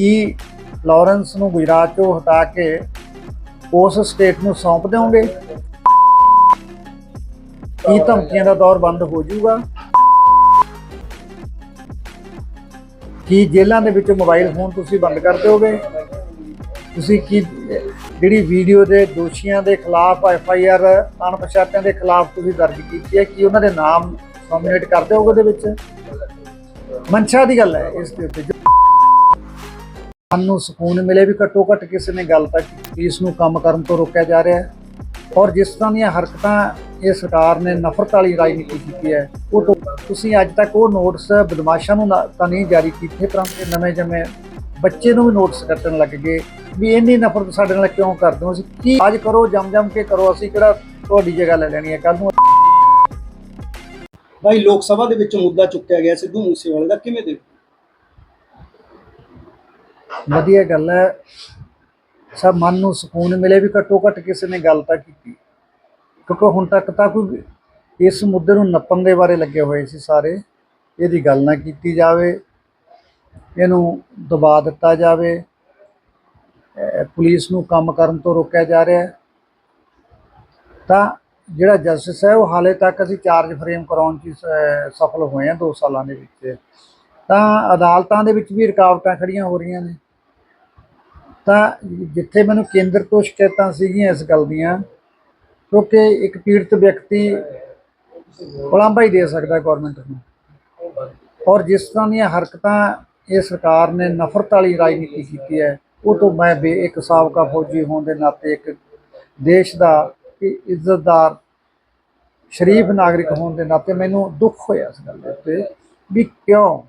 ਕੀ Lawrence ਨੂੰ ਗੁਜਰਾਤ ਚੋਂ ਹਟਾ ਕੇ ਉਸ ਸਟੇਟ ਨੂੰ ਸੌਂਪ ਦਿਓਗੇ? ਕੀ ਧਮਕੀਆਂ ਦਾ ਦੌਰ ਬੰਦ ਹੋ ਜਾਊਗਾ? ਕੀ ਜੇਲ੍ਹਾਂ ਦੇ ਵਿੱਚ ਮੋਬਾਈਲ ਫੋਨ ਤੁਸੀਂ ਬੰਦ ਕਰ ਦਿਓਗੇ? ਤੁਸੀਂ ਕੀ, ਜਿਹੜੀ ਵੀਡੀਓ ਦੇ ਦੋਸ਼ੀਆਂ ਦੇ ਖਿਲਾਫ ਐਫ ਆਈ ਆਰ ਅਣਪਛਾਤਿਆਂ ਦੇ ਖਿਲਾਫ ਤੁਸੀਂ ਦਰਜ ਕੀਤੀ ਹੈ, ਕੀ ਉਹਨਾਂ ਦੇ ਨਾਮ ਨੋਮੀਨੇਟ ਕਰ ਦਿਓਗੇ ਉਹਦੇ ਵਿੱਚ? ਮਨਸ਼ਾ ਦੀ ਗੱਲ ਹੈ ਇਸ ਦੇ ਉੱਤੇ ਸਾਨੂੰ ਸਕੂਨ ਮਿਲੇ ਵੀ ਘੱਟੋ ਘੱਟ ਕਿਸੇ ਨੇ ਗੱਲ ਤੱਕ ਇਸ ਨੂੰ ਕੰਮ ਕਰਨ ਤੋਂ ਰੋਕਿਆ ਜਾ ਰਿਹਾ ਹੈ। ਔਰ ਜਿਸ ਤਰ੍ਹਾਂ ਦੀਆਂ ਹਰਕਤਾਂ ਇਹ ਸਰਕਾਰ ਨੇ ਨਫ਼ਰਤ ਵਾਲੀ ਰਾਜਨੀਤੀ ਕੀਤੀ ਹੈ, ਉਹ ਤੋਂ ਤੁਸੀਂ ਅੱਜ ਤੱਕ ਉਹ ਨੋਟਸ ਬਦਮਾਸ਼ਾਂ ਨੂੰ ਤਾਂ ਨਹੀਂ ਜਾਰੀ ਕੀਤੇ ਪਰੰਤੂ ਨਵੇਂ ਜੰਮੇ ਬੱਚੇ ਨੂੰ ਵੀ ਨੋਟਿਸ ਕੱਟਣ ਲੱਗ ਗਏ ਵੀ ਇੰਨੀ ਨਫ਼ਰਤ ਸਾਡੇ ਨਾਲ ਕਿਉਂ ਕਰਦੇ ਹੋ? ਅਸੀਂ ਕੀ ਅੱਜ ਕਰੋ, ਜਮ ਜਮ ਕੇ ਕਰੋ, ਅਸੀਂ ਕਿਹੜਾ ਤੁਹਾਡੀ ਜਗ੍ਹਾ ਲੈ ਲੈਣੀ ਹੈ? ਕੱਲ ਨੂੰ ਭਾਈ, ਲੋਕ ਸਭਾ ਦੇ ਵਿੱਚ ਮੁੱਦਾ ਚੁੱਕਿਆ ਗਿਆ ਸਿੱਧੂ ਮੂਸੇਵਾਲੇ ਦਾ, ਕਿਵੇਂ ਦੇ ਵਧੀਆ ਗੱਲ ਹੈ। ਸਭ ਮਨ ਨੂੰ ਸਕੂਨ ਮਿਲੇ ਵੀ ਘੱਟੋ ਘੱਟ ਕਿਸੇ ਨੇ ਗੱਲ ਤਾਂ ਕੀਤੀ। ਕਿਉਂਕਿ ਹੁਣ ਤੱਕ ਤਾਂ ਕੋਈ ਇਸ ਮੁੱਦੇ ਨੂੰ ਨੱਪਣ ਦੇ ਬਾਰੇ ਲੱਗੇ ਹੋਏ ਸੀ ਸਾਰੇ। ਇਹਦੀ ਗੱਲ ਨਾ ਕੀਤੀ ਜਾਵੇ। ਇਹਨੂੰ ਦਬਾ ਦਿੱਤਾ ਜਾਵੇ। ਪੁਲਿਸ ਨੂੰ ਕੰਮ ਕਰਨ ਤੋਂ ਰੋਕਿਆ ਜਾ ਰਿਹਾ ਹੈ। ਤਾਂ ਜਿਹੜਾ ਜਸਟਿਸ ਹੈ, ਉਹ ਹਾਲੇ ਤੱਕ ਅਸੀਂ ਚਾਰਜ ਫਰੇਮ ਕਰਾਉਣ 'ਚ ਹੀ ਸਫਲ ਹੋਏ ਹਾਂ 2 ਸਾਲਾਂ ਦੇ ਵਿੱਚ। ਤਾਂ ਅਦਾਲਤਾਂ ਦੇ ਵਿੱਚ ਵੀ ਰੁਕਾਵਟਾਂ ਖੜੀਆਂ ਹੋ ਰਹੀਆਂ ਨੇ। ਤਾਂ ਜਿੱਥੇ ਮੈਨੂੰ ਕੇਂਦਰ ਤੋਂ ਸ਼ਿਕਾਇਤਾਂ ਸੀਗੀਆਂ ਇਸ ਗੱਲ ਦੀਆਂ, ਕਿਉਂਕਿ ਇੱਕ ਪੀੜਤ ਵਿਅਕਤੀ ਉਲਾਂਭਾ ਹੀ ਦੇ ਸਕਦਾ ਗਵਰਨਮੈਂਟ ਨੂੰ। ਔਰ ਜਿਸ ਤਰ੍ਹਾਂ ਦੀਆਂ ਹਰਕਤਾਂ ਇਹ ਸਰਕਾਰ ਨੇ ਨਫ਼ਰਤ ਵਾਲੀ ਰਾਜਨੀਤੀ ਕੀਤੀ ਹੈ, ਉਹ ਤੋਂ ਮੈਂ ਬੇ ਇੱਕ ਸਾਬਕਾ ਫੌਜੀ ਹੋਣ ਦੇ ਨਾਤੇ ਇੱਕ ਦੇਸ਼ ਦਾ ਇੱਜ਼ਤਦਾਰ, ਸ਼ਰੀਫ ਨਾਗਰਿਕ ਹੋਣ ਦੇ ਨਾਤੇ ਮੈਨੂੰ ਦੁੱਖ ਹੋਇਆ ਇਸ ਗੱਲ ਦੇ ਉੱਤੇ। ਵੀ ਕਿਉਂ?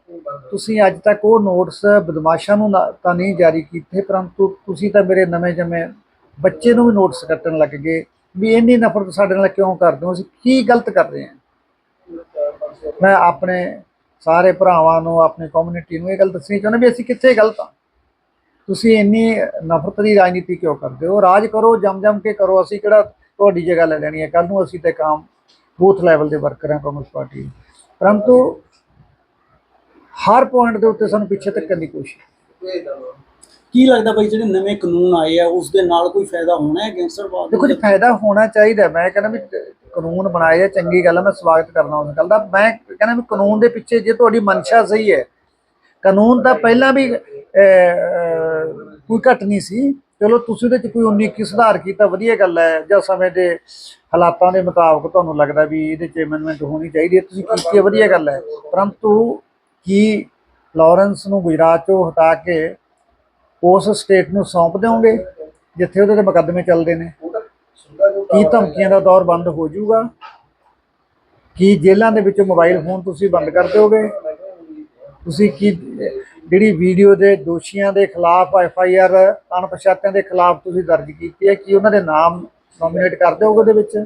ਤੁਸੀਂ ਅੱਜ ਤੱਕ ਉਹ ਨੋਟਸ ਬਦਮਾਸ਼ਾਂ ਨੂੰ ਨਾ- ਤਾਂ ਨਹੀਂ ਜਾਰੀ ਕੀਤੇ, ਪਰੰਤੂ ਤੁਸੀਂ ਤਾਂ ਮੇਰੇ ਨਵੇਂ ਜੰਮੇ ਬੱਚੇ ਨੂੰ ਵੀ ਨੋਟਸ ਕੱਟਣ ਲੱਗ ਗਏ ਵੀ ਇੰਨੀ ਨਫ਼ਰਤ ਸਾਡੇ ਨਾਲ ਕਿਉਂ ਕਰਦੇ ਹੋ? ਅਸੀਂ ਕੀ ਗਲਤ ਕਰ ਰਹੇ ਹਾਂ? ਮੈਂ ਆਪਣੇ ਸਾਰੇ ਭਰਾਵਾਂ ਨੂੰ, ਆਪਣੀ ਕਮਿਊਨਿਟੀ ਨੂੰ ਇਹ ਗੱਲ ਦੱਸਣੀ ਚਾਹੁੰਦਾ ਵੀ ਅਸੀਂ ਕਿੱਥੇ ਗਲਤ ਹਾਂ? ਤੁਸੀਂ ਇੰਨੀ ਨਫ਼ਰਤ ਦੀ ਰਾਜਨੀਤੀ ਕਿਉਂ ਕਰਦੇ ਹੋ? ਰਾਜ ਕਰੋ, ਜਮ ਜਮ ਕੇ ਕਰੋ। ਅਸੀਂ ਕਿਹੜਾ ਤੁਹਾਡੀ ਜਗ੍ਹਾ ਲੈ ਲੈਣੀ ਹੈ? ਕੱਲ ਨੂੰ ਅਸੀਂ ਤੇ ਕਾਮ ਬੂਥ ਲੈਵਲ ਦੇ ਵਰਕਰ ਹਾਂ ਕਾਂਗਰਸ ਪਾਰਟੀ ਦੇ। ਪਰੰਤੂ ਹਰ ਪੁਆਇੰਟ ਦੇ ਉੱਤੇ ਸਾਨੂੰ ਪਿੱਛੇ ਧੱਕਣ ਦੀ ਕੋਸ਼ਿਸ਼ ਕੀ ਲੱਗਦਾ ਭਾਈ ਜਿਹੜੇ ਨਵੇਂ ਕਾਨੂੰਨ ਆਏ ਆ ਉਸ ਦੇ ਨਾਲ ਕੋਈ ਫਾਇਦਾ ਹੋਣਾ ਹੈ ਗੈਂਗਸਟਰਵਾਦ ਦੇਖੋ ਜੀ ਫਾਇਦਾ ਹੋਣਾ ਚਾਹੀਦਾ ਮੈਂ ਕਹਿੰਦਾ ਵੀ ਕਾਨੂੰਨ ਬਣਾਏ ਆ ਚੰਗੀ ਗੱਲ ਆ ਮੈਂ ਸਵਾਗਤ ਕਰਨਾ ਉਸ ਗੱਲ ਦਾ। ਮੈਂ ਕਹਿੰਦਾ ਵੀ ਕਾਨੂੰਨ ਦੇ ਪਿੱਛੇ ਜੇ ਤੁਹਾਡੀ ਮਨਸ਼ਾ ਸਹੀ ਹੈ ਕਾਨੂੰਨ ਤਾਂ ਪਹਿਲਾਂ ਵੀ ਕੋਈ ਘਟ ਨਹੀਂ ਸੀ। ਚਲੋ ਤੁਸੀਂ ਉਹਦੇ ਚ ਕੋਈ 19 21 ਸੁਧਾਰ ਕੀਤਾ ਵਧੀਆ ਗੱਲ ਹੈ। ਜਾਂ ਸਮੇਂ ਦੇ ਹਾਲਾਤਾਂ ਦੇ ਮੁਤਾਬਕ ਤੁਹਾਨੂੰ ਲੱਗਦਾ ਵੀ ਇਹਦੇ ਚ ਅਮੈਂਡਮੈਂਟ ਹੋਣੀ ਚਾਹੀਦੀ ਹੈ ਤੁਸੀਂ ਕੀਤੀ ਵਧੀਆ ਗੱਲ ਹੈ। ਪਰੰਤੂ ਕੀ ਲਾਰੈਂਸ ਨੂੰ ਗੁਜਰਾਤ ਚੋਂ ਹਟਾ ਕੇ ਉਸ ਸਟੇਟ ਨੂੰ ਸੌਂਪ ਦਿਓਗੇ, ਜਿੱਥੇ ਉਹਦੇ ਤੇ ਮੁਕੱਦਮੇ ਚੱਲਦੇ ਨੇ? ਕੀ ਧਮਕੀਆਂ ਦਾ ਦੌਰ ਬੰਦ ਹੋ ਜਾਊਗਾ? ਕੀ ਜੇਲ੍ਹਾਂ ਦੇ ਵਿੱਚ ਮੋਬਾਈਲ ਫੋਨ ਤੁਸੀਂ ਬੰਦ ਕਰ ਦਿਓਗੇ? ਤੁਸੀਂ ਕੀ, ਜਿਹੜੀ ਵੀਡੀਓ ਦੇ ਦੋਸ਼ੀਆਂ ਦੇ ਖਿਲਾਫ ਐਫ ਆਈ ਆਰ ਅਣਪਛਾਤਿਆਂ ਦੇ ਖਿਲਾਫ ਤੁਸੀਂ ਦਰਜ ਕੀਤੀ ਹੈ, ਕੀ ਉਹਨਾਂ ਦੇ ਨਾਮ ਨੋਮੀਨੇਟ ਕਰ ਦਿਓਗੇ ਉਹਦੇ ਵਿੱਚ?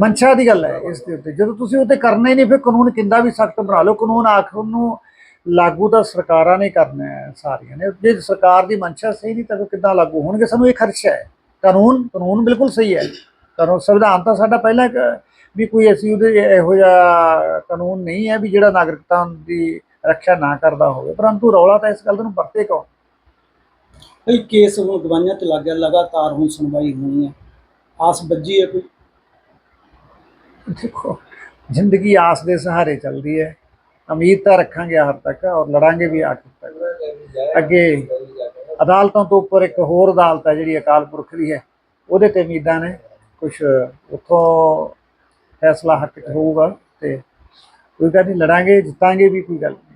ਮਨਸ਼ਾ ਦੀ ਗੱਲ ਹੈ ਇਸ ਦੇ ਉੱਤੇ। ਜਦੋਂ ਤੁਸੀਂ ਉਹ ਕਰਨਾ ਹੀ ਨਹੀਂ, ਫਿਰ ਕਾਨੂੰਨ ਕਿੰਦਾ ਵੀ ਸਖਤ ਬਣਾ ਲਓ। ਕਾਨੂੰਨ ਆਖਰ ਨੂੰ ਲਾਗੂ ਤਾਂ ਸਰਕਾਰਾਂ ਨੇ ਕਰਨਾ ਹੈ, ਸਾਰੀਆਂ ਨੇ। ਜੇ ਸਰਕਾਰ ਦੀ ਮਨਸ਼ਾ ਸਹੀ ਨਹੀਂ, ਤਾਂ ਫਿਰ ਕਿੱਦਾਂ ਲਾਗੂ ਹੋਣਗੇ? ਸਾਨੂੰ ਇਹ ਖਰਚਾ ਹੈ। ਕਾਨੂੰਨ ਕਾਨੂੰਨ ਬਿਲਕੁਲ ਸਹੀ ਹੈ। ਕਾਨੂੰਨ, ਸੰਵਿਧਾਨ ਤਾਂ ਸਾਡਾ ਪਹਿਲਾਂ ਵੀ ਕੋਈ ਅਸੀਂ ਉਹਦੇ ਇਹੋ ਜਿਹਾ ਕਾਨੂੰਨ ਨਹੀਂ ਹੈ ਵੀ ਜਿਹੜਾ ਨਾਗਰਿਕਤਾ ਦੀ ਰੱਖਿਆ ਨਾ ਕਰਦਾ ਹੋਵੇ। ਪਰੰਤੂ ਰੌਲਾ ਤਾਂ ਇਸ ਗੱਲ ਨੂੰ ਵਰਤੇ ਕੌਣ? ਭਾਈ ਕੇਸ ਹੁਣ ਗਵਾਈਆਂ ਤੇ ਲੱਗ ਲਗਾਤਾਰ ਹੁਣ ਸੁਣਵਾਈ ਹੋਣੀ ਹੈ। ਆਸ ਬੱਜੀ ਹੈ ਕੋਈ? ਦੇਖੋ, ਜ਼ਿੰਦਗੀ ਆਸ ਦੇ ਸਹਾਰੇ ਚੱਲਦੀ ਹੈ। ਉਮੀਦ ਤਾਂ ਰੱਖਾਂਗੇ ਹਰ ਤੱਕ ਔਰ ਲੜਾਂਗੇ ਵੀ ਆਖਰ ਤੱਕ। ਅੱਗੇ ਅਦਾਲਤਾਂ ਤੋਂ ਉੱਪਰ ਇੱਕ ਹੋਰ ਅਦਾਲਤ ਹੈ ਜਿਹੜੀ ਅਕਾਲ ਪੁਰਖ ਦੀ ਹੈ, ਉਹਦੇ ਤੇ ਉਮੀਦਾਂ ਨੇ। ਕੁਝ ਉੱਥੋਂ ਫੈਸਲਾ ਹੱਕ ਹੋਊਗਾ ਤੇ ਕੋਈ ਗੱਲ ਨਹੀਂ, ਲੜਾਂਗੇ, ਜਿੱਤਾਂਗੇ ਵੀ ਕੋਈ ਗੱਲ ਨਹੀਂ।